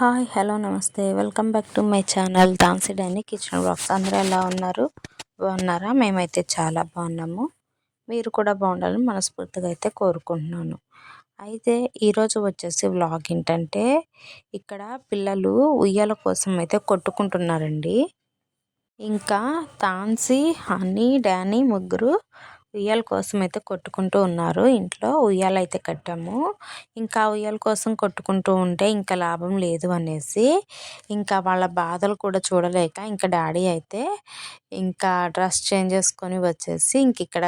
Hi hello నమస్తే. Welcome back to my channel Dancy Danny kitchen blogs అందరూ ఎలా ఉన్నారు? బాగున్నారా? మేమైతే చాలా బాగున్నాము. మీరు కూడా బాగుండాలని మనస్ఫూర్తిగా అయితే కోరుకుంటున్నాను. అయితే ఈరోజు వచ్చేసి వ్లాగ్ ఏంటంటే ఇక్కడ పిల్లలు ఉయ్యాల కోసం అయితే కొట్టుకుంటున్నారండి. ఇంకా తాన్సీ హనీ డానీ ముగ్గురు ఉయ్యాల కోసం అయితే కొట్టుకుంటూ ఉన్నారు. ఇంట్లో ఉయ్యాల అయితే కట్టాము. ఇంకా ఉయ్యాల కోసం కొట్టుకుంటూ ఉంటే ఇంకా లాభం లేదు అనేసి ఇంకా వాళ్ళ బాధలు కూడా చూడలేక ఇంకా డాడీ అయితే ఇంకా డ్రెస్ చేంజ్ చేసుకొని వచ్చేసి ఇంక ఇక్కడ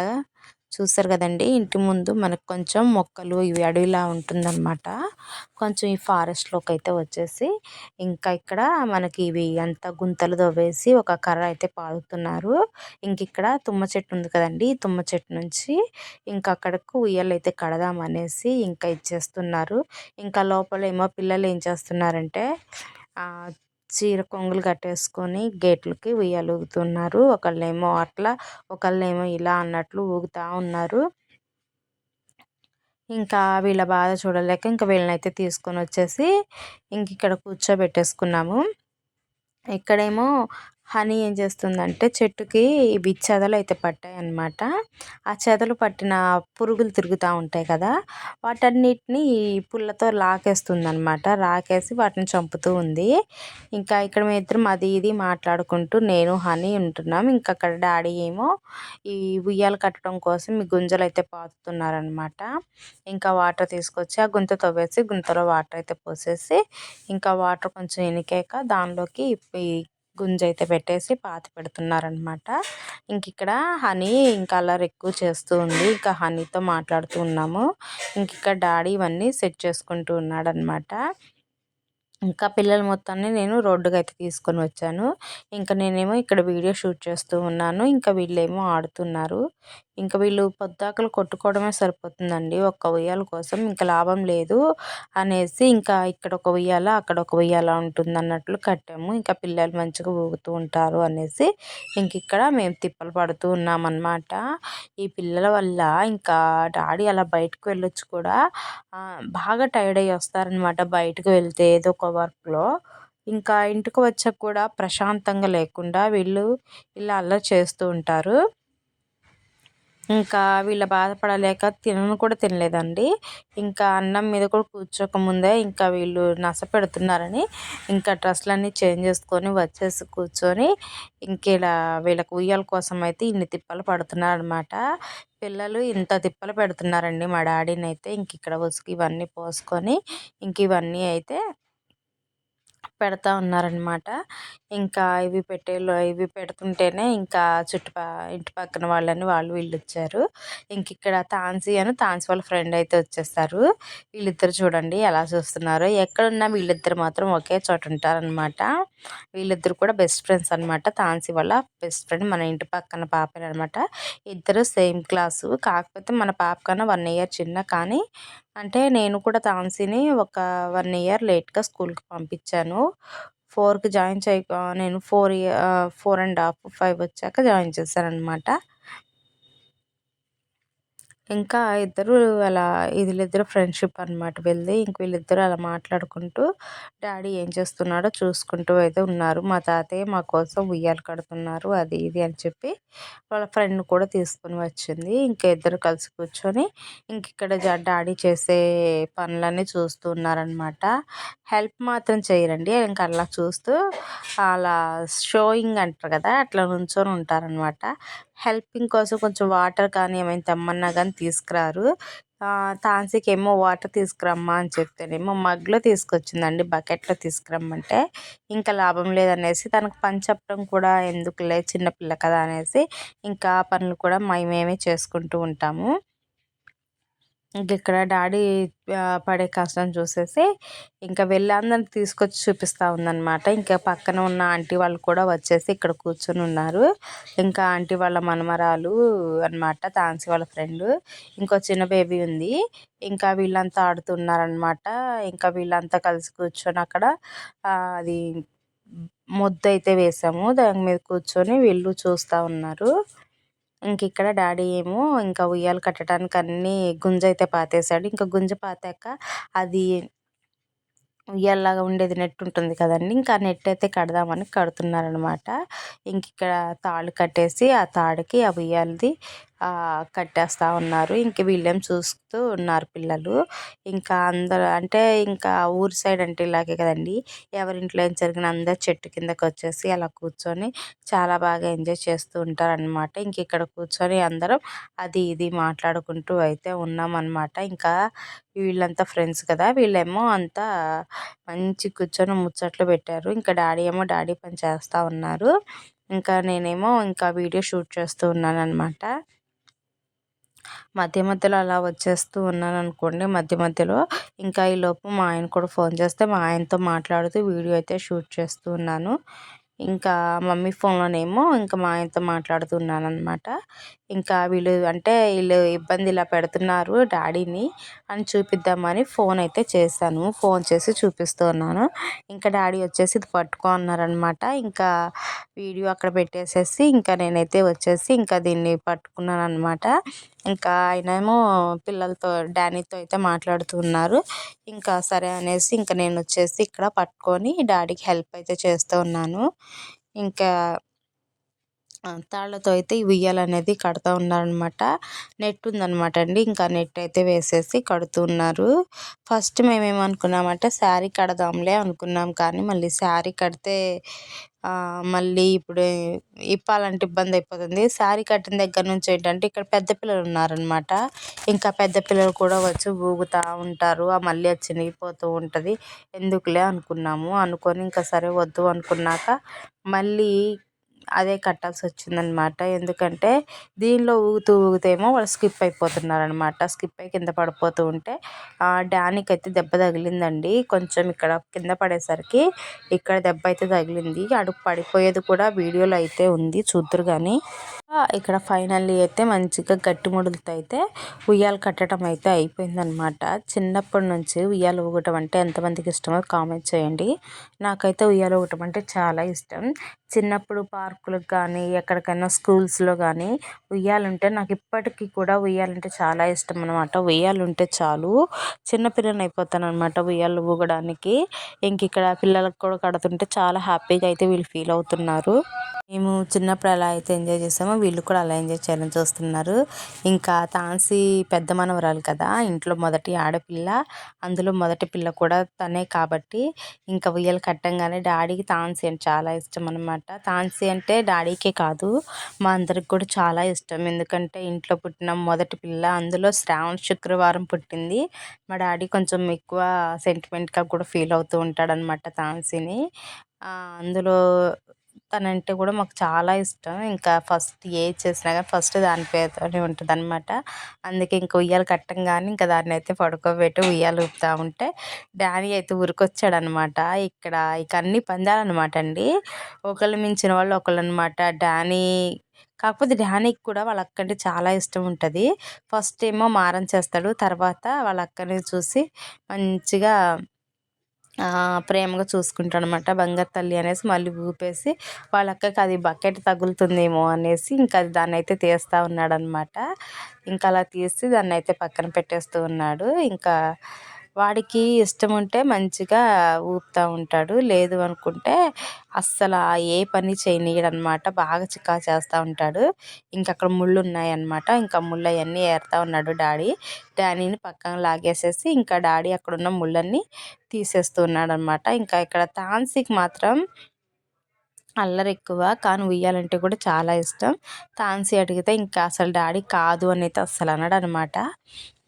చూస్తారు కదండి ఇంటి ముందు మనకు కొంచెం మొక్కలు ఇవి అడవిలా ఉంటుందన్నమాట. కొంచెం ఈ ఫారెస్ట్లోకి అయితే వచ్చేసి ఇంకా ఇక్కడ మనకి ఇవి అంత గుంతలు తవ్వేసి ఒక కర్ర అయితే పాదుతున్నారు ఇంక ఇక్కడ తుమ్మ చెట్టు ఉంది కదండి తుమ్మ చెట్టు నుంచి ఇంకా అక్కడకు ఉయ్యాలు అయితే కడదామనేసి ఇంకా ఇచ్చేస్తున్నారు. ఇంకా లోపల ఏమో పిల్లలు ఏం చేస్తున్నారంటే చీర కొంగులు కట్టేసుకొని గేట్లకి ఉయ్యాలు ఊగుతున్నారు ఒకళ్ళేమో అట్లా ఒకళ్ళేమో ఇలా అన్నట్లు ఊగుతా ఉన్నారు. ఇంకా వీళ్ళ బాధ చూడలేక ఇంకా వీళ్ళనైతే తీసుకొని వచ్చేసి ఇంక ఇక్కడ కూర్చోబెట్టేసుకున్నాము. ఇక్కడేమో హనీ ఏం చేస్తుందంటే చెట్టుకి ఇవి చెదలు అయితే పట్టాయి అన్నమాట ఆ చెదలు పట్టిన పురుగులు తిరుగుతూ ఉంటాయి కదా వాటన్నిటిని ఈ పుల్లతో లాకేస్తుంది అనమాట లాకేసి వాటిని చంపుతూ ఉంది. ఇంకా ఇక్కడ మేము ఇద్దరం అది ఇది మాట్లాడుకుంటూ నేను హనీ ఉంటున్నాం. ఇంకా అక్కడ డాడీ ఏమో ఈ ఉయ్యాలు కట్టడం కోసం ఈ గుంజలు అయితే పాతుతున్నారనమాట ఇంకా వాటర్ తీసుకొచ్చి ఆ గుంత తవ్వేసి గుంతలో వాటర్ అయితే పోసేసి ఇంకా వాటర్ కొంచెం ఎనికాక దానిలోకి ఈ గుంజ అయితే పెట్టేసి పాతి పెడుతున్నారనమాట. ఇంక ఇక్కడ హనీ ఇంకా అల్లరి ఎక్కువ చేస్తూ ఉంది. ఇంకా హనీతో మాట్లాడుతూ ఉన్నాము. ఇంక ఇక్కడ డాడీ ఇవన్నీ సెట్ చేసుకుంటూ ఉన్నాడనమాట. ఇంకా పిల్లల మొత్తాన్ని నేను రోడ్డుకి అయితే తీసుకొని వచ్చాను. ఇంకా నేనేమో ఇక్కడ వీడియో షూట్ చేస్తూ ఉన్నాను. ఇంకా వీళ్ళేమో ఆడుతున్నారు. ఇంకా వీళ్ళు పొద్దాకలు కొట్టుకోవడమే సరిపోతుందండి. ఒక్క ఉయ్యాల కోసం ఇంకా లాభం లేదు అనేసి ఇంకా ఇక్కడ ఒక ఉయ్యాల అక్కడ ఒక ఉయ్యాల ఉంటుంది అన్నట్లు కట్టాము. ఇంకా పిల్లలు మంచిగా ఊగుతూ ఉంటారు అనేసి ఇంక ఇక్కడ మేము తిప్పలు పడుతూ ఉన్నామన్నమాట. ఈ పిల్లల వల్ల ఇంకా డాడీ అలా బయటకు వెళ్ళొచ్చు కూడా బాగా టైర్డ్ అయ్యి వస్తారనమాట బయటకు వెళ్తే ఏదో ఒక వర్క్లో. ఇంకా ఇంటికి వచ్చాక కూడా ప్రశాంతంగా లేకుండా వీళ్ళు ఇలా అల్లరి చేస్తూ ఉంటారు. ఇంకా వీళ్ళ బాధపడలేక తినను కూడా తినలేదండి. ఇంకా అన్నం మీద కూడా కూర్చోకముందే ఇంకా వీళ్ళు నస పెడుతున్నారని ఇంకా డ్రెస్సులన్నీ చేంజ్ చేసుకొని వచ్చేసి కూర్చొని ఇంక ఇలా వీళ్ళకి ఉయ్యాల కోసం అయితే ఇన్ని తిప్పలు పడుతున్నారనమాట పిల్లలు ఇంత తిప్పలు పెడుతున్నారండి మా డాడీని అయితే. ఇంక ఇక్కడ ఉసుకు ఇవన్నీ పోసుకొని ఇంక ఇవన్నీ అయితే పెడతా ఉన్నారనమాట ఇంకా ఇవి పెట్టే ఇవి పెడుతుంటేనే ఇంకా చుట్టుపా ఇంటి పక్కన వాళ్ళని వాళ్ళు వీళ్ళు వచ్చారు ఇంక ఇక్కడ తాన్సీ అని తాన్సీ వాళ్ళ ఫ్రెండ్ అయితే వచ్చేస్తారు. వీళ్ళిద్దరు చూడండి ఎలా చూస్తున్నారు. ఎక్కడున్నా వీళ్ళిద్దరు మాత్రం ఒకే చోట ఉంటారనమాట వీళ్ళిద్దరు కూడా బెస్ట్ ఫ్రెండ్స్ అనమాట తాన్సీ వాళ్ళ బెస్ట్ ఫ్రెండ్ మన ఇంటి పక్కన పాపే అనమాట ఇద్దరు సేమ్ క్లాసు. కాకపోతే మన పాప కన్నా వన్ ఇయర్ చిన్న కానీ అంటే నేను కూడా తాన్సీని ఒక వన్ ఇయర్ లేట్గా స్కూల్కి పంపించాను. ఫోర్కి జాయిన్ చేయ నేను four year four and half five వచ్చాక జాయిన్ చేశాను అనమాట ఇంకా ఇద్దరు అలా వీళ్ళిద్దరు ఫ్రెండ్షిప్ అనమాట వెళ్ళి ఇంక వీళ్ళిద్దరు అలా మాట్లాడుకుంటూ డాడీ ఏం చేస్తున్నాడో చూసుకుంటూ అయితే ఉన్నారు. మా తాతయ్య మా కోసం ఉయ్యాలు కడుతున్నారు అది ఇది అని చెప్పి వాళ్ళ ఫ్రెండ్ కూడా తీసుకొని వచ్చింది. ఇంకా ఇద్దరు కలిసి కూర్చొని ఇంక ఇక్కడ డాడీ చేసే పనులన్నీ చూస్తూ ఉన్నారనమాట హెల్ప్ మాత్రం చేయరండి. ఇంకా అలా చూస్తూ అలా షోయింగ్ అంటారు కదా అట్లా నుంచొని ఉంటారనమాట హెల్పింగ్ కోసం కొంచెం వాటర్ కానీ ఏమైనా తెమ్మన్నా కానీ తీసుకురారు. తాన్సీకి ఏమో వాటర్ తీసుకురమ్మా అని చెప్తేనేమో మగ్లో తీసుకొచ్చిందండి బకెట్లో తీసుకురమ్మంటే ఇంకా లాభం లేదనేసి తనకు పని చెప్పడం కూడా ఎందుకులే చిన్నపిల్ల కదా అనేసి ఇంకా పనులు కూడా మేమేమే చేసుకుంటూ ఉంటాము. ఇక్కడ డాడీ పడే కష్టం చూసేసి ఇంకా వెళ్ళి అందరిని తీసుకొచ్చి చూపిస్తూ ఉందన్నమాట. ఇంకా పక్కన ఉన్న ఆంటీ వాళ్ళు కూడా వచ్చేసి ఇక్కడ కూర్చొని ఉన్నారు. ఇంకా ఆంటీ వాళ్ళ మనమరాలు అనమాట తాన్సీ వాళ్ళ ఫ్రెండ్. ఇంకో చిన్న బేబీ ఉంది. ఇంకా వీళ్ళంతా ఆడుతున్నారనమాట ఇంకా వీళ్ళంతా కలిసి కూర్చొని అక్కడ అది ముద్ద అయితే వేసాము. దాని మీద కూర్చొని వీళ్ళు చూస్తూ ఉన్నారు. ఇంక ఇక్కడ డాడీ ఏమో ఇంకా ఉయ్యాలు కట్టడానికి అన్నీ గుంజ అయితే పాతేశాడు. ఇంకా గుంజ పాతాక అది ఉయ్యాలలాగా ఉండేది నెట్ ఉంటుంది కదండి. ఇంకా నెట్ అయితే కడదామని కడుతున్నారనమాట. ఇంక ఇక్కడ తాళ్ళు కట్టేసి ఆ తాడుకి ఆ ఉయ్యాలది కట్టేస్తూ ఉన్నారు. ఇంక వీళ్ళేం చూస్తూ ఉన్నారు పిల్లలు. ఇంకా అందరూ అంటే ఇంకా ఊరి సైడ్ అంటే ఇలాగే కదండి. ఎవరింట్లో ఏం జరిగిన అందరు చెట్టు కిందకి వచ్చేసి అలా కూర్చొని చాలా బాగా ఎంజాయ్ చేస్తూ ఉంటారనమాట ఇంక ఇక్కడ కూర్చొని అందరం అది ఇది మాట్లాడుకుంటూ అయితే ఉన్నాం ఇంకా వీళ్ళంతా ఫ్రెండ్స్ కదా వీళ్ళేమో అంతా మంచి కూర్చొని ముచ్చట్లు పెట్టారు. ఇంకా డాడీ ఏమో డాడీ పని చేస్తూ ఉన్నారు. ఇంకా నేనేమో ఇంకా వీడియో షూట్ చేస్తూ ఉన్నాను అనమాట మధ్య మధ్యలో అలా వచ్చేస్తూ ఉన్నాను అనుకోండి మధ్య మధ్యలో ఇంకా ఈలోపు మా ఆయన కూడా ఫోన్ చేస్తే మా ఆయనతో మాట్లాడుతూ వీడియో అయితే షూట్ చేస్తూ ఉన్నాను. ఇంకా మమ్మీ ఫోన్లోనేమో ఇంకా మా ఆయనతో మాట్లాడుతున్నాను అనమాట ఇంకా వీళ్ళు అంటే వీళ్ళు ఇబ్బంది ఇలా పెడుతున్నారు డాడీని అని చూపిద్దామని ఫోన్ అయితే చేశాను. ఫోన్ చేసి చూపిస్తున్నాను ఇంకా డాడీ వచ్చేసి ఇది పట్టుకో అన్నారనమాట ఇంకా వీడియో అక్కడ పెట్టేసేసి ఇంకా నేనైతే వచ్చేసి ఇంకా దీన్ని పట్టుకున్నాను అనమాట ఇంకా ఆయన ఏమో పిల్లలతో డానీతో అయితే మాట్లాడుతున్నారు ఇంకా సరే అనేసి ఇంకా నేను వచ్చేసి ఇక్కడ పట్టుకొని డాడీకి హెల్ప్ అయితే చేస్తూ ఉన్నాను. ఇంకా తాళ్ళతో అయితే ఈ ఉయ్యాల అనేది కడుతూ ఉన్నారనమాట. నెట్ ఉందనమాట అండి. ఇంకా నెట్ అయితే వేసేసి కడుతున్నారు ఫస్ట్ మేమేమనుకున్నామంటే శారీ కడదాంలే అనుకున్నాం. కానీ మళ్ళీ శారీ కడితే మళ్ళీ ఇప్పుడు ఇప్పాలంటే ఇబ్బంది అయిపోతుంది. శారీ కట్టిన దగ్గర నుంచి ఏంటంటే ఇక్కడ పెద్ద పిల్లలు ఉన్నారనమాట. ఇంకా పెద్ద పిల్లలు కూడా వచ్చి ఊగుతూ ఉంటారు. ఆ మళ్ళీ అది చినిగిపోతూ ఉంటుంది. ఎందుకులే అనుకున్నాము. అనుకొని ఇంకా సరే వద్దు అనుకున్నాక మళ్ళీ అదే కట్టాల్సి వచ్చిందనమాట ఎందుకంటే దీనిలో ఊగుతూ ఊగుతేమో వాళ్ళు స్కిప్ అయిపోతున్నారనమాట. స్కిప్ అయి కింద పడిపోతూ ఉంటే డానికి అయితే దెబ్బ తగిలిందండి. కొంచెం ఇక్కడ కింద పడేసరికి ఇక్కడ దెబ్బ అయితే తగిలింది. అడుగు పడిపోయేది కూడా వీడియోలో అయితే ఉంది. చూద్దరు కానీ ఇక్కడ ఫైనల్లీ అయితే మంచిగా గట్టి ముడులతో అయితే ఉయ్యాలు కట్టడం అయితే అయిపోయిందనమాట చిన్నప్పటి నుంచి ఉయ్యాలు ఊగటం అంటే ఎంతమందికి ఇష్టమో కామెంట్ చేయండి. నాకైతే ఉయ్యాలు ఊగటం అంటే చాలా ఇష్టం. చిన్నప్పుడు పార్కులకు కానీ ఎక్కడికైనా స్కూల్స్లో కానీ ఉయ్యాలుంటే నాకు ఇప్పటికీ కూడా ఉయ్యాలంటే చాలా ఇష్టం అనమాట ఉయ్యాలుంటే చాలు. చిన్నపిల్లని అయిపోతాను అనమాట ఉయ్యాలు ఊగడానికి. ఇంక ఇక్కడ పిల్లలకు కూడా కడుతుంటే చాలా హ్యాపీగా అయితే వీళ్ళు ఫీల్ అవుతున్నారు. మేము చిన్నప్పుడు ఎలా అయితే ఎంజాయ్ చేసామో. వీళ్ళు కూడా అలా ఎంజాయ్ చేయాలని చూస్తున్నారు. ఇంకా తాన్సీ పెద్ద మనవరాలు కదా ఇంట్లో మొదటి ఆడపిల్ల అందులో మొదటి పిల్ల కూడా తనే కాబట్టి ఇంకా ఉయ్యలు కట్టంగానే డాడీకి తాన్సి అంటే చాలా ఇష్టం అనమాట తాన్సీ అంటే డాడీకే కాదు మా అందరికి కూడా చాలా ఇష్టం. ఎందుకంటే ఇంట్లో పుట్టిన మొదటి పిల్ల అందులో శ్రావణ శుక్రవారం పుట్టింది. మా డాడీ కొంచెం ఎక్కువ సెంటిమెంట్గా కూడా ఫీల్ అవుతూ ఉంటాడనమాట తాన్సీని. అందులో తనంటే కూడా మాకు చాలా ఇష్టం. ఇంకా ఫస్ట్ ఏది చేసినా కానీ ఫస్ట్ దాని పేరుతోనే ఉంటుంది అనమాట అందుకే ఇంకా ఉయ్యాలు కట్టంగానే ఇంకా దాన్ని అయితే పడుకోబెట్టి ఉయ్యాలు ఊపుతూ ఉంటే డానీ అయితే అనమాట ఇక్కడ ఇక అన్ని పందాలన్నమాట అండి. ఒకళ్ళు మించిన వాళ్ళు ఒకళ్ళు అనమాట డానీ కాకపోతే డానీకి కూడా వాళ్ళ అక్కంటే చాలా ఇష్టం ఉంటుంది. ఫస్ట్ ఏమో మారం చేస్తాడు. తర్వాత వాళ్ళ అక్కని చూసి మంచిగా ప్రేమగా చూసుకుంటాడు అనమాట బంగారు తల్లి అనేసి మళ్ళీ ఊపేసి వాళ్ళ అక్కకి అది బకెట్ తగులుతుందేమో అనేసి ఇంకా అది దాన్ని అయితే తీస్తూ ఉన్నాడనమాట. ఇంకా అలా తీసి దాన్ని అయితే పక్కన పెట్టేస్తూ ఉన్నాడు. ఇంకా వాడికి ఇష్టం ఉంటే మంచిగా ఊపుతూ ఉంటాడు. లేదు అనుకుంటే అస్సలు ఏ పని చేయనీయడు అనమాట బాగా చికా చేస్తూ ఉంటాడు. ఇంకా అక్కడ ముళ్ళు ఉన్నాయన్నమాట ఇంకా ముళ్ళు అవన్నీ ఏరుతూ ఉన్నాడు డాడీ. డాడీని పక్కన లాగేసేసి ఇంకా డాడీ అక్కడ ఉన్న ముళ్ళన్నీ తీసేస్తున్నాడు అనమాట ఇంకా ఇక్కడ తాన్సీకి మాత్రం అల్లరి ఎక్కువ. కానీ ఉయ్యాలంటే కూడా చాలా ఇష్టం. తాన్సి అడిగితే ఇంకా అసలు డాడీ కాదు అని అయితే అస్సలు అనడు అనమాట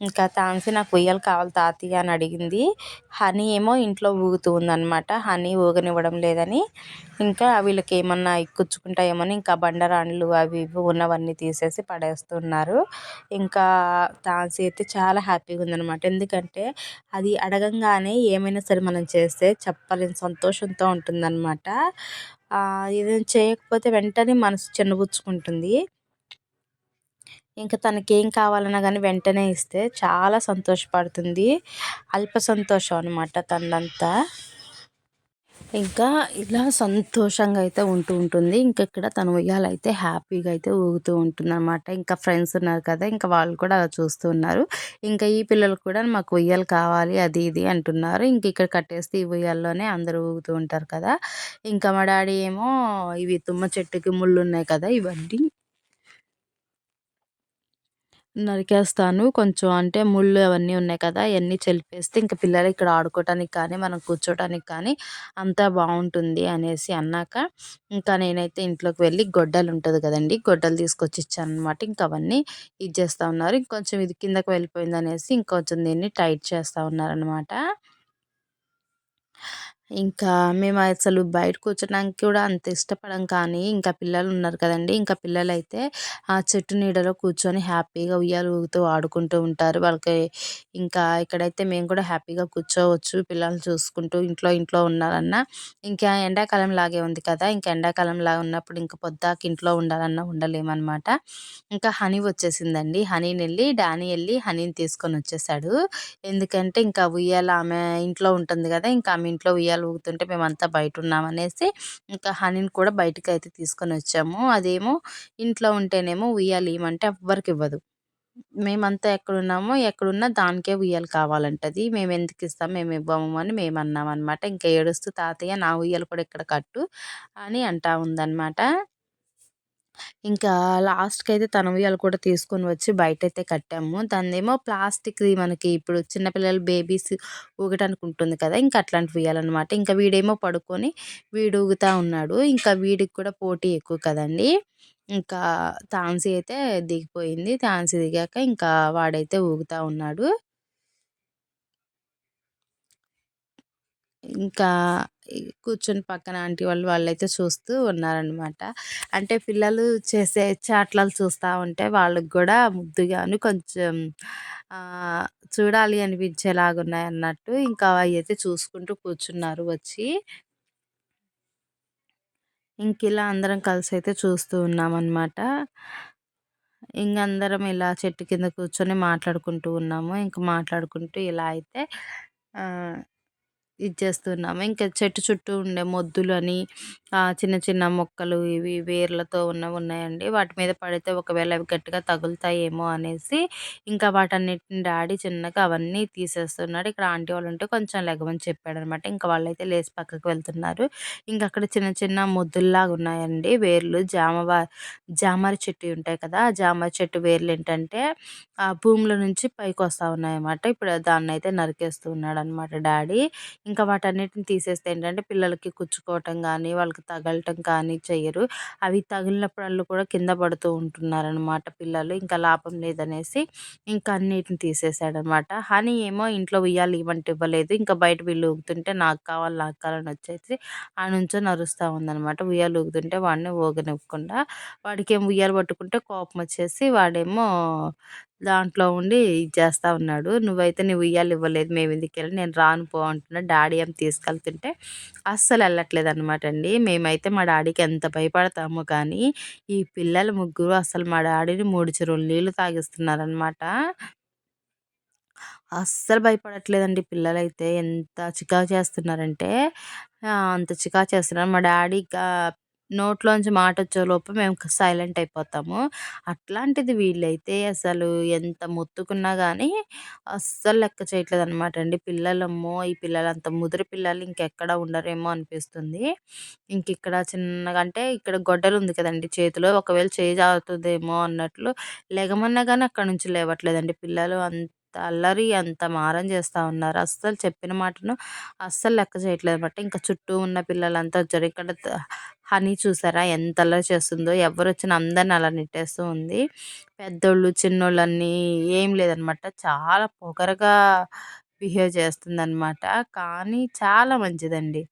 ఇంకా తాన్సి నాకు ఉయ్యాలు కావాలి తాతయ్య అని అడిగింది. హనీ ఏమో ఇంట్లో ఊగుతూ ఉందన్నమాట. హనీ ఊగనివ్వడం లేదని. ఇంకా వీళ్ళకి ఏమన్నా ఎక్కించుకుంటాయేమని ఇంకా బండరాళ్ళు అవి ఇవి ఉన్నవన్నీ తీసేసి పడేస్తున్నారు. ఇంకా తాన్సి అయితే చాలా హ్యాపీగా ఉందన్నమాట. ఎందుకంటే అది అడగంగానే ఏమైనా సరే మనం చేస్తే చెప్పలేని సంతోషంతో ఉంటుందన్నమాట. ఏదైనా చేయకపోతే వెంటనే మనసు చిన్నబుచ్చుకుంటుంది ఇంకా తనకి ఏం కావాలన్నా కానీ వెంటనే ఇస్తే చాలా సంతోషపడుతుంది. అల్ప సంతోషం అనమాట తనంతా. ఇంకా ఇలా సంతోషంగా అయితే ఉంటూ ఉంటుంది. ఇంకా ఇక్కడ తను ఉయ్యాలైతే హ్యాపీగా అయితే ఊగుతూ ఉంటుంది అనమాట ఇంకా ఫ్రెండ్స్ ఉన్నారు కదా ఇంకా వాళ్ళు కూడా అలా చూస్తూ ఉన్నారు. ఇంకా ఈ పిల్లలు కూడా మాకు ఉయ్యాలు కావాలి అది ఇది అంటున్నారు. ఇంక ఇక్కడ కట్టేస్తే ఈ ఉయ్యాల్లోనే అందరూ ఊగుతూ ఉంటారు కదా. ఇంకా మా డాడీ ఏమో ఇవి తుమ్మ చెట్టుకి ముళ్ళు ఉన్నాయి కదా ఇవన్నీ నరికేస్తాను. కొంచెం అంటే ముళ్ళు అవన్నీ ఉన్నాయి కదా అవన్నీ చెలిపేస్తే ఇంకా పిల్లలు ఇక్కడ ఆడుకోవటానికి కానీ మనం కూర్చోటానికి కానీ అంతా బాగుంటుంది అనేసి అన్నాక ఇంకా నేనైతే ఇంట్లోకి వెళ్ళి గొడ్డలు ఉంటుంది కదండి గొడ్డలు తీసుకొచ్చి ఇచ్చాను అనమాట ఇంకా అవన్నీ ఇది ఉన్నారు. ఇంకొంచెం ఇది కిందకు వెళ్ళిపోయింది అనేసి ఇంకొంచెం దీన్ని టైట్ చేస్తూ ఉన్నారనమాట ఇంకా మేము అసలు బయట కూర్చోడానికి కూడా అంత ఇష్టపడం కానీ ఇంకా పిల్లలు ఉన్నారు కదండి. ఇంకా పిల్లలైతే ఆ చెట్టు నీడలో కూర్చొని హ్యాపీగా ఉయ్యాలు ఊగుతూ ఆడుకుంటూ ఉంటారు. వాళ్ళకి ఇంకా ఇక్కడైతే మేము కూడా హ్యాపీగా కూర్చోవచ్చు పిల్లల్ని చూసుకుంటూ ఇంట్లో ఇంట్లో ఉన్నారన్నా ఇంకా ఎండాకాలం లాగే ఉంది కదా. ఇంకా ఎండాకాలం లాగా ఉన్నప్పుడు ఇంకా పొద్దాక ఇంట్లో ఉండాలన్నా ఉండలేమన్నమాట. ఇంకా హనీ వచ్చేసిందండి. హనీని వెళ్ళి డానీ వెళ్ళి హనీని తీసుకొని వచ్చేసాడు. ఎందుకంటే ఇంకా ఉయ్యాల ఆమె ఇంట్లో ఉంటుంది కదా. ఇంకా ఆమె ఇంట్లో ఉయ్యాల ఊగుతుంటే మేమంతా బయట ఉన్నామనేసి ఇంకా హనీని కూడా బయటకు అయితే తీసుకొని వచ్చాము అదేమో ఇంట్లో ఉంటేనేమో ఉయ్యాలి ఇవ్వమంటే ఎవ్వరికి ఇవ్వదు. మేమంతా ఎక్కడున్నామో ఎక్కడున్నా దానికే ఉయ్యాలు కావాలంటది. మేము ఎందుకు ఇస్తాం మేము ఇవ్వము అని మేము అన్నాం అనమాట ఇంకా ఏడుస్తూ తాతయ్య నా ఉయ్యాలు కూడా ఇక్కడ కట్టు అని అంటా ఉందన్నమాట. ఇంకా లాస్ట్కి అయితే తన ఉయ్యాలు కూడా తీసుకొని వచ్చి బయట అయితే కట్టాము. దానిదేమో ప్లాస్టిక్ది మనకి ఇప్పుడు చిన్నపిల్లలు బేబీస్ ఊగటానికి ఉంటుంది కదా! ఇంకా అట్లాంటి ఉయ్యాలన్నమాట. ఇంకా వీడేమో పడుకొని వీడు ఊగుతా ఉన్నాడు. ఇంకా వీడికి కూడా పోటీ ఎక్కువ కదండి! ఇంకా తాన్సీ అయితే దిగిపోయింది. తాన్సీ దిగాక ఇంకా వాడైతే ఊగుతా ఉన్నాడు. ఇంకా కూర్చొని పక్కన ఆంటీ వాళ్ళు వాళ్ళైతే చూస్తూ ఉన్నారనమాట అంటే పిల్లలు చేసే చాట్లాలు చూస్తూ ఉంటే వాళ్ళకి కూడా ముద్దుగాను కొంచెం చూడాలి అనిపించేలాగా ఉన్నాయి అన్నట్టు ఇంకా అవి అయితే చూసుకుంటూ కూర్చున్నారు వచ్చి. ఇంక ఇలా అందరం కలిసి అయితే చూస్తూ ఉన్నామన్నమాట. ఇంకందరం ఇలా చెట్టు కింద కూర్చొని మాట్లాడుకుంటూ ఉన్నాము. ఇంక మాట్లాడుకుంటూ ఇలా అయితే ఇచ్చేస్తున్నాము. ఇంకా చెట్టు చుట్టూ ఉండే మొద్దులు అని చిన్న చిన్న మొక్కలు ఇవి వేర్లతో ఉన్నవి ఉన్నాయండి. వాటి మీద పడితే ఒకవేళ అవి గట్టిగా తగులుతాయేమో అనేసి ఇంకా వాటన్నిటిని డాడీ చిన్నగా అవన్నీ తీసేస్తున్నాడు. ఇక్కడ ఆంటీ వాళ్ళు ఉంటే కొంచెం లెగమని చెప్పాడు అనమాట ఇంకా వాళ్ళైతే లేచి పక్కకు వెళ్తున్నారు. ఇంకా అక్కడ చిన్న చిన్న మొద్దుల్లాగా ఉన్నాయండి. వేర్లు జామ జామరి చెట్టు ఉంటాయి కదా ఆ జామరి చెట్టు వేర్లు ఏంటంటే ఆ భూముల నుంచి పైకి వస్తూ ఉన్నాయన్నమాట. ఇప్పుడు దాన్ని అయితే నరికేస్తూ ఉన్నాడు అనమాట డాడీ. ఇంకా వాటన్నిటిని తీసేస్తే ఏంటంటే పిల్లలకి కుచ్చుకోవటం కానీ వాళ్ళకి తగలటం కానీ చెయ్యరు. అవి తగిలినప్పుడల్లా కూడా కింద పడుతూ ఉంటున్నారనమాట పిల్లలు. ఇంకా లాభం లేదనేసి ఇంకా అన్నిటిని తీసేసాడనమాట హనీ ఏమో ఇంట్లో ఉయ్యాలి ఇవ్వంటే ఇవ్వలేదు. ఇంకా బయట వీళ్ళు ఊగుతుంటే నాకు కావాలి నాకు కావాలని వచ్చేసి ఆ నుంచో నరుస్తూ ఉందనమాట. ఉయ్యాలు ఊగుతుంటే వాడిని ఊగనివ్వకుండా వాడికి ఏం ఉయ్యాలు పట్టుకుంటే కోపం వచ్చేసి వాడేమో దాంట్లో ఉండి ఇది ఉన్నాడు. నువ్వైతే నీ ఉయ్యాలు ఇవ్వలేదు మేము ఎందుకు వెళ్ళి నేను రాను పో అంటున్నా. డాడీ ఏం తీసుకెళ్తుంటే అస్సలు వెళ్ళట్లేదు అనమాట అండి. మేమైతే మా డాడీకి ఎంత భయపడతామో కానీ ఈ పిల్లలు ముగ్గురు అసలు మా డాడీని మూడు చెరువులు నీళ్ళు తాగిస్తున్నారనమాట అస్సలు భయపడట్లేదండి పిల్లలైతే. ఎంత చికా చేస్తున్నారంటే అంత చికా చేస్తున్నారు. మా డాడీ నోట్లోంచి మాట వచ్చేలోపు మేము సైలెంట్ అయిపోతాము. అట్లాంటిది వీళ్ళైతే అసలు ఎంత మొత్తుకున్నా కానీ అస్సలు లెక్క చేయట్లేదు అనమాట అండి. పిల్లలమ్మో ఈ పిల్లలు అంత ముదిరి పిల్లలు ఇంకెక్కడ ఉండరేమో అనిపిస్తుంది. ఇంక ఇక్కడ చిన్నగా అంటే ఇక్కడ గొడ్డలు ఉంది కదండి చేతిలో ఒకవేళ చేయి జారుతుందేమో అన్నట్లు లెగమన్నా కానీ అక్కడ నుంచి లేవట్లేదండి. పిల్లలు అంత అల్లరి అంత మారం చేస్తూ ఉన్నారు. అస్సలు చెప్పిన మాటను అస్సలు లెక్క చేయట్లేదు అనమాట ఇంకా చుట్టూ ఉన్న పిల్లలంతా వచ్చారు ఇక్కడ హనీ చూసారా? ఎంత అల్లరి చేస్తుందో. ఎవరు వచ్చిన అందరిని అలా నెట్టేస్తూ ఉంది. పెద్దోళ్ళు చిన్నోళ్ళన్నీ ఏం లేదనమాట. చాలా పొగరగా బిహేవ్ చేస్తుందన్నమాట కానీ చాలా మంచిదండి.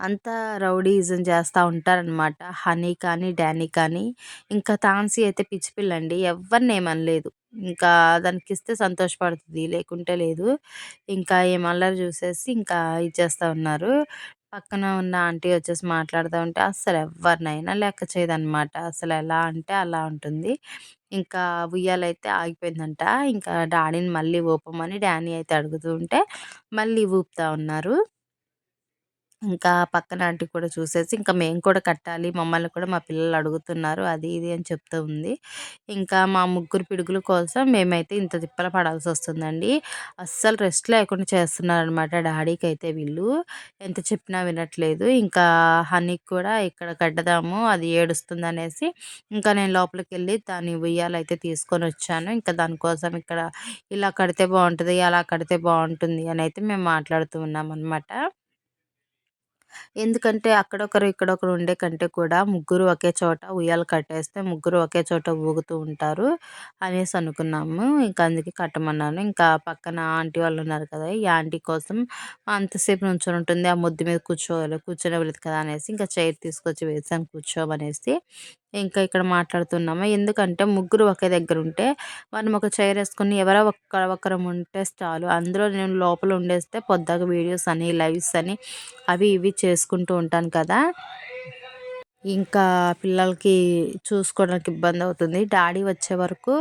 అంత రౌడీజం చేస్తూ ఉంటారనమాట. హనీ కానీ డానీ కానీ. ఇంకా తాన్సీ అయితే పిచ్చి పిల్లండి. ఎవరిని ఏమనలేదు. ఇంకా దానికి ఇస్తే సంతోషపడుతుంది. లేకుంటే లేదు. ఇంకా ఏమల్లరి చూసేసి ఇంకా ఇచ్చేస్తూ ఉన్నారు. పక్కన ఉన్న ఆంటీ వచ్చేసి మాట్లాడుతూ ఉంటే అస్సలు ఎవరినైనా లెక్క చేయదనమాట అసలు ఎలా అంటే అలా ఉంటుంది. ఇంకా ఉయ్యాలైతే ఆగిపోయిందంట. ఇంకా డాడీని మళ్ళీ ఊపమని డానీ అయితే అడుగుతూ ఉంటే మళ్ళీ ఊపుతా ఉన్నారు. ఇంకా పక్కన ఆంటీ కూడా చూసేసి ఇంకా మేము కూడా కట్టాలి మమ్మల్ని కూడా మా పిల్లలు అడుగుతున్నారు అది ఇది అని చెప్తూ ఉంది. ఇంకా మా ముగ్గురు పిడుగుల కోసం మేమైతే ఇంత తిప్పలు పడాల్సి వస్తుందండి. అస్సలు రెస్ట్ లేకుండా చేస్తున్నారనమాట డాడీకి అయితే వీళ్ళు. ఎంత చెప్పినా వినట్లేదు. ఇంకా హనీకి కూడా ఇక్కడ కట్టదాము అది ఏడుస్తుంది అనేసి ఇంకా నేను లోపలికి వెళ్ళి దాని ఉయ్యాలైతే తీసుకొని వచ్చాను. ఇంకా దానికోసం ఇక్కడ ఇలా కడితే బాగుంటుంది అలా కడితే బాగుంటుంది అని అయితే మేము మాట్లాడుతూ ఉన్నాం అనమాట ఎందుకంటే అక్కడొకరు ఇక్కడొకరు ఉండే కంటే కూడా ముగ్గురు ఒకే చోట ఉయ్యాలు కట్టేస్తే ముగ్గురు ఒకే చోట ఊగుతూ ఉంటారు అనేసి అనుకున్నాము. ఇంకా అందుకే కట్టమన్నాను. ఇంకా పక్కన ఆంటీ వాళ్ళు ఉన్నారు కదా ఈ ఆంటీ కోసం అంతసేపు నుంచొని ఉంటుంది. ఆ ముద్దు మీద కూర్చోవాలి కూర్చోనివ్వలేదు కదా అనేసి ఇంకా చైర్ తీసుకొచ్చి వేసాను కూర్చోమనేసి. ఇంకా ఇక్కడ మాట్లాడుతున్నాము. ఎందుకంటే ముగ్గురు ఒకే దగ్గర ఉంటే మనం ఒక చైర్ వేసుకుని ఎవరో ఒక్క ఒక్కరం ఉంటే చాలు. అందులో నేను లోపల ఉండేస్తే పొద్దాక వీడియోస్ అని లైవ్స్ అని అవి ఇవి చేసుకుంటూ ఉంటాను కదా. ఇంకా పిల్లలకి చూసుకోవడానికి ఇబ్బంది అవుతుంది. డాడీ వచ్చే వరకు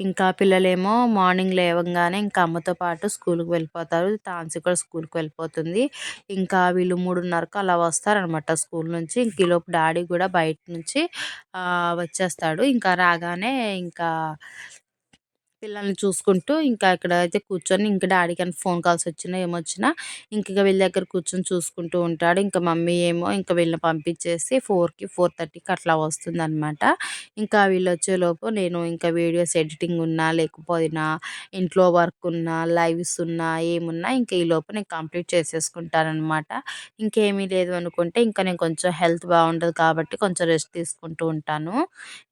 ఇంకా పిల్లలేమో మార్నింగ్ లేవగానే ఇంకా అమ్మతో పాటు స్కూల్కి వెళ్ళిపోతారు. తాన్సి కూడా స్కూల్కి వెళ్ళిపోతుంది. ఇంకా వీళ్ళు మూడున్నరకు అలా వస్తారనమాట స్కూల్ నుంచి. ఇంక ఈలోపు డాడీ కూడా బయట నుంచి వచ్చేస్తాడు. ఇంకా రాగానే ఇంకా పిల్లల్ని చూసుకుంటూ ఇంకా ఇక్కడ అయితే కూర్చొని ఇంకా డాడీకి అని ఫోన్ కాల్స్ వచ్చినా ఏమొచ్చినా ఇంకా వీళ్ళ దగ్గర కూర్చొని చూసుకుంటూ ఉంటాడు. ఇంకా మమ్మీ ఏమో ఇంకా వీళ్ళని పంపించేసి ఫోర్కి ఫోర్ థర్టీకి అట్లా వస్తుంది అనమాట ఇంకా వీళ్ళు వచ్చేలోపు నేను ఇంకా వీడియోస్ ఎడిటింగ్ ఉన్నా లేకపోయినా ఇంట్లో వర్క్ ఉన్నా లైవ్స్ ఉన్నా ఏమున్నా ఇంకా ఈ లోపు నేను కంప్లీట్ చేసేసుకుంటానమాట ఇంకేమీ లేదు అనుకుంటే ఇంకా నేను కొంచెం హెల్త్ బాగుండదు కాబట్టి కొంచెం రెస్ట్ తీసుకుంటూ ఉంటాను.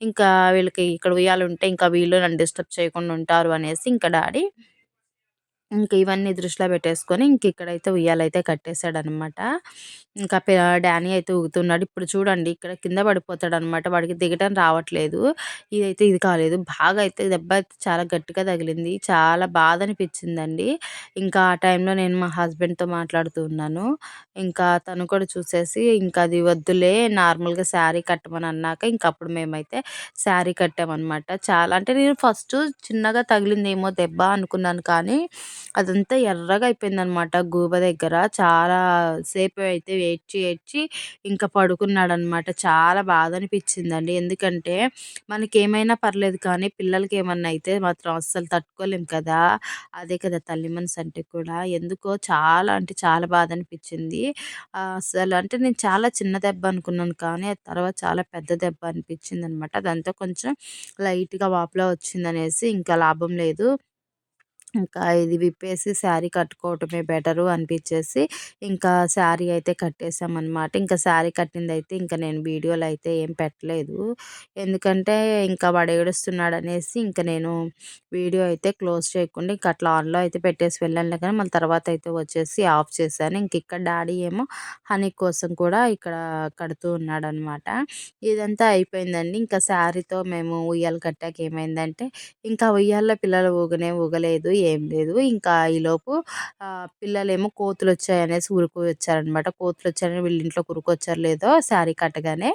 ఇంకా వీళ్ళకి ఇక్కడ ఉయ్యాలుంటే ఇంకా వీళ్ళు నన్ను డిస్టర్బ్ చేయకుండా ఉంటారు అనేసి ఇంకా డాడీ ఇంక ఇవన్నీ దృష్టిలో పెట్టేసుకొని ఇంక ఇక్కడైతే ఉయ్యాలైతే కట్టేశాడనమాట ఇంకా డానీ అయితే ఊగుతున్నాడు. ఇప్పుడు చూడండి ఇక్కడ కింద పడిపోతాడు అనమాట వాడికి దిగటం రావట్లేదు. ఇదైతే ఇది కాలేదు. బాగా అయితే దెబ్బ అయితే చాలా గట్టిగా తగిలింది. చాలా బాధ అనిపించిందండి. ఇంకా ఆ టైంలో నేను మా హస్బెండ్తో మాట్లాడుతూ ఉన్నాను. ఇంకా తను కూడా చూసేసి ఇంకా అది వద్దులే నార్మల్గా శారీ కట్టమని అన్నాక ఇంకప్పుడు మేమైతే శారీ కట్టామన్నమాట. చాలా అంటే నేను ఫస్ట్ చిన్నగా తగిలిందేమో దెబ్బ అనుకున్నాను కానీ అదంతా ఎర్రగా అయిపోయిందనమాట గూబ దగ్గర. చాలా సేపు అయితే ఏడ్చి ఏడ్చి ఇంకా పడుకున్నాడనమాట. చాలా బాధ అనిపించిందండి. ఎందుకంటే మనకి ఏమైనా పర్లేదు కానీ పిల్లలకి ఏమన్నా అయితే మాత్రం అస్సలు తట్టుకోలేం కదా. అదే కదా తల్లి మనసు అంటే కూడా. ఎందుకో చాలా అంటే చాలా బాధ అనిపించింది. అసలు అంటే నేను చాలా చిన్న దెబ్బ అనుకున్నాను కానీ తర్వాత చాలా పెద్ద దెబ్బ అనిపించింది అనమాట అదంతా కొంచెం లైట్గా వాపులా వచ్చిందనేసి ఇంకా లాభం లేదు. ఇంకా ఇది విప్పేసి శారీ కట్టుకోవటమే బెటరు అనిపించేసి ఇంకా శారీ అయితే కట్టేసామన్నమాట. ఇంకా శారీ కట్టింది అయితే ఇంకా నేను వీడియోలు అయితే ఏం పెట్టలేదు. ఎందుకంటే ఇంకా వాడు ఏడుస్తున్నాడు అనేసి ఇంకా నేను వీడియో అయితే క్లోజ్ చేయకుండా ఇంకా అట్లా ఆన్లో అయితే పెట్టేసి వెళ్ళాను కానీ మళ్ళీ తర్వాత అయితే వచ్చేసి ఆఫ్ చేశాను. ఇంక ఇక్కడ డాడీ ఏమో హనీ కోసం కూడా ఇక్కడ కడుతూ ఉన్నాడు అనమాట ఇదంతా అయిపోయిందండి. ఇంకా శారీతో మేము ఉయ్యాలు కట్టాక ఏమైందంటే ఇంకా ఉయ్యాల్లో పిల్లలు ఊగనే ఊగలేదు. ఏం లేదు. ఇంకా ఈలోపు పిల్లలేమో కోతులు వచ్చాయనేసి ఉరుకు వచ్చారనమాట కోతులు వచ్చారని వీళ్ళ ఇంట్లో ఉరుకొచ్చారు లేదో శారీ కట్టగానే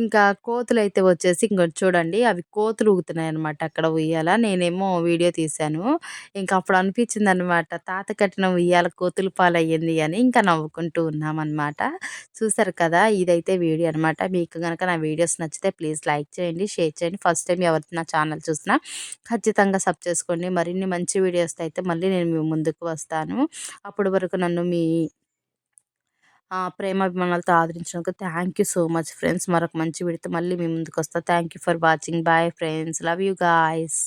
ఇంకా కోతులు అయితే వచ్చేసి ఇంకోటి చూడండి అవి కోతులు ఊగుతున్నాయి అనమాట అక్కడ ఉయ్యాల. నేనేమో వీడియో తీశాను. ఇంకా అప్పుడు అనిపించింది అనమాట తాత కట్టిన ఉయ్యాల కోతులు పాలయ్యింది అని ఇంకా నవ్వుకుంటూ ఉన్నామన్నమాట చూసారు కదా ఇదైతే వీడియో అనమాట. మీకు కనుక నా వీడియోస్ నచ్చితే ప్లీజ్ లైక్ చేయండి షేర్ చేయండి. ఫస్ట్ టైం ఎవరితో నా ఛానల్ చూసినా ఖచ్చితంగా సబ్ చేసుకోండి. మరిన్ని మంచి వీడియోస్ అయితే మళ్ళీ నేను మీ ముందుకు వస్తాను. అప్పటి వరకు నన్ను మీ ప్రేమాభిమానాలతో ఆదరించినందుకు thank you so much friends. మరొక మంచి వీడితో మళ్ళీ మీ ముందుకు వస్తా. Thank you for watching. Bye friends. Love you guys.